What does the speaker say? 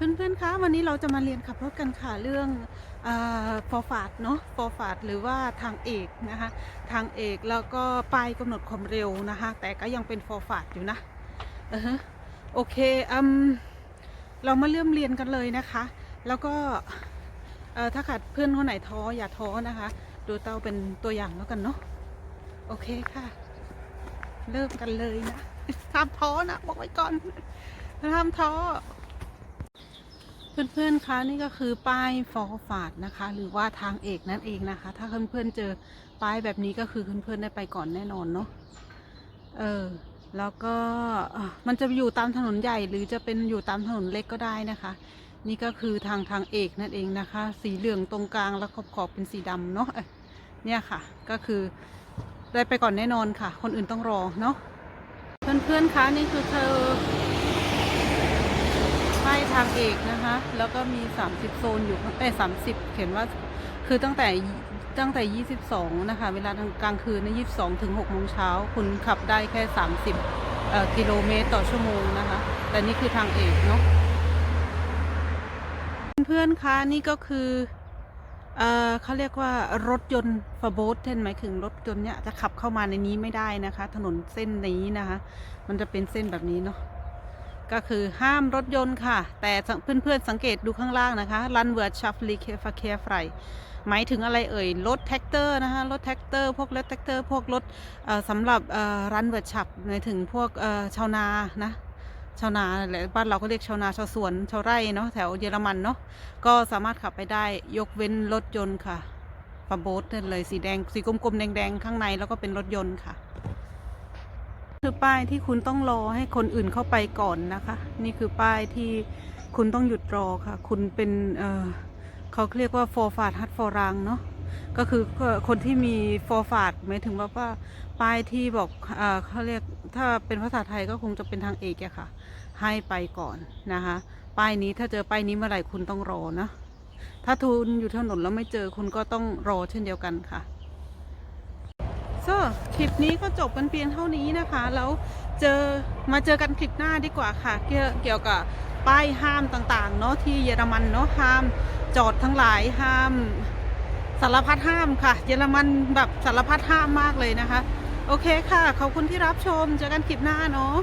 เพื่อนๆ คะ วันนี้เราจะมาเรียนขับรถกันค่ะ เรื่องฟอร์ฟาดเนาะฟอร์ฟาดหรือว่าทางเอกนะคะ ทางเอกแล้วก็ป้ายกำหนดความเร็วนะคะ แต่ก็ยังเป็นฟอร์ฟาดอยู่นะอือโอเคอืมเรามาเริ่มเรียนกันเลยนะคะ แล้วก็ถ้าขาดเพื่อนคนไหนท้ออย่าท้อนะคะ ดูเต้าเป็นตัวอย่างแล้วกันเนาะ โอเคค่ะ เริ่มกันเลยนะห้ามท้อนะ บอกไว้ก่อนห้ามท้อ เพื่อนๆ คะนี่ก็คือป้ายฟอร์ฟาดนะคะ หรือว่าทางเอกนั่นเองนะคะ ถ้าเพื่อนๆเจอป้ายแบบนี้ก็คือเพื่อนๆได้ไปก่อนแน่นอนเนาะเออแล้วก็มันจะอยู่ตามถนนใหญ่หรือจะเป็นอยู่ตามถนนเล็กก็ได้นะคะ นี่ก็คือทางทางเอกนั่นเองนะคะ สีเหลืองตรงกลางแล้วขอบขอบๆเป็นสีดำเนาะเนี่ยค่ะก็คือได้ไปก่อนแน่นอนค่ะ คนอื่นต้องรอเนาะเพื่อนๆคะนี่คือเธอ ป้ทางเอกนะคะ แล้วก็มี 30 โซนอยู่ข้างเอ้สามสิบเขียนว่า คือตั้งแต่ตั้งแต่ 22 นะคะ เวลากลางคืนนะ22 ถึง6โมงเช้า คุณขับได้แค่ 30กิโลเมตรต่อชั่วโมงนะคะ แต่นี่คือทางเอกเนาะ เพื่อนๆ คะ นี่ก็คือเออเขาเรียกว่ารถยนต์ฟาโบสเทนหมายถึงรถยนต์เนี่ยจะขับเข้ามาในนี้ไม่ได้นะคะ ถนนเส้นนี้นะคะ มันจะเป็นเส้นแบบนี้เนาะ ก็คือห้ามรถยนต์ค่ะ แต่เพื่อนๆสังเกตดูข้างล่างนะคะรันเวิร์ดชัฟลีเคฟาเคฟไรหมายถึงอะไรเอ่ย รถแท็กเตอร์นะคะรถแท็กเตอร์พวกรถแท็กเตอร์พวกรถสำหรับรันเวิร์ดชับหมายถึงพวกชาวนานะชาวนาแหละบ้านเราก็เรียกชาวนาชาวสวนชาวไร่เนาะแถวเยอรมันเนาะก็สามารถขับไปได้ยกเว้นรถยนต์ค่ะปะโบสนั่นเลยสีแดงสีกลมๆแดงๆ ข้างในแล้วก็เป็นรถยนต์ค่ะ คือป้ายที่คุณต้องรอให้คนอื่นเข้าไปก่อนนะคะ นี่คือป้ายที่คุณต้องหยุดรอค่ะ คุณเป็นเออเขาเรียกว่า for fast hard for rang เนาะก็คือคนที่มี for fast หมายถึงว่าว่าป้ายที่บอกเออเขาเรียกถ้าเป็นภาษาไทยก็คงจะเป็นทางเอกอะค่ะ ให้ไปก่อนนะคะ ป้ายนี้ถ้าเจอป้ายนี้เมื่อไหร่คุณต้องรอนะถ้าทุนอยู่ถนนแล้วไม่เจอคุณก็ต้องรอเช่นเดียวกันค่ะ so คลิปนี้ก็จบกันเพียงเท่านี้นะคะ แล้วเจอมาเจอกันคลิปหน้าดีกว่าค่ะ เกี่ยวกับป้ายห้ามต่างๆ เนาะที่เยอรมันเนาะห้าม จอดทั้งหลายห้ามสารพัดห้ามค่ะ เยอรมันแบบสารพัดห้ามมากเลยนะคะ โอเคค่ะ ขอบคุณที่รับชม เจอกันคลิปหน้าเนาะ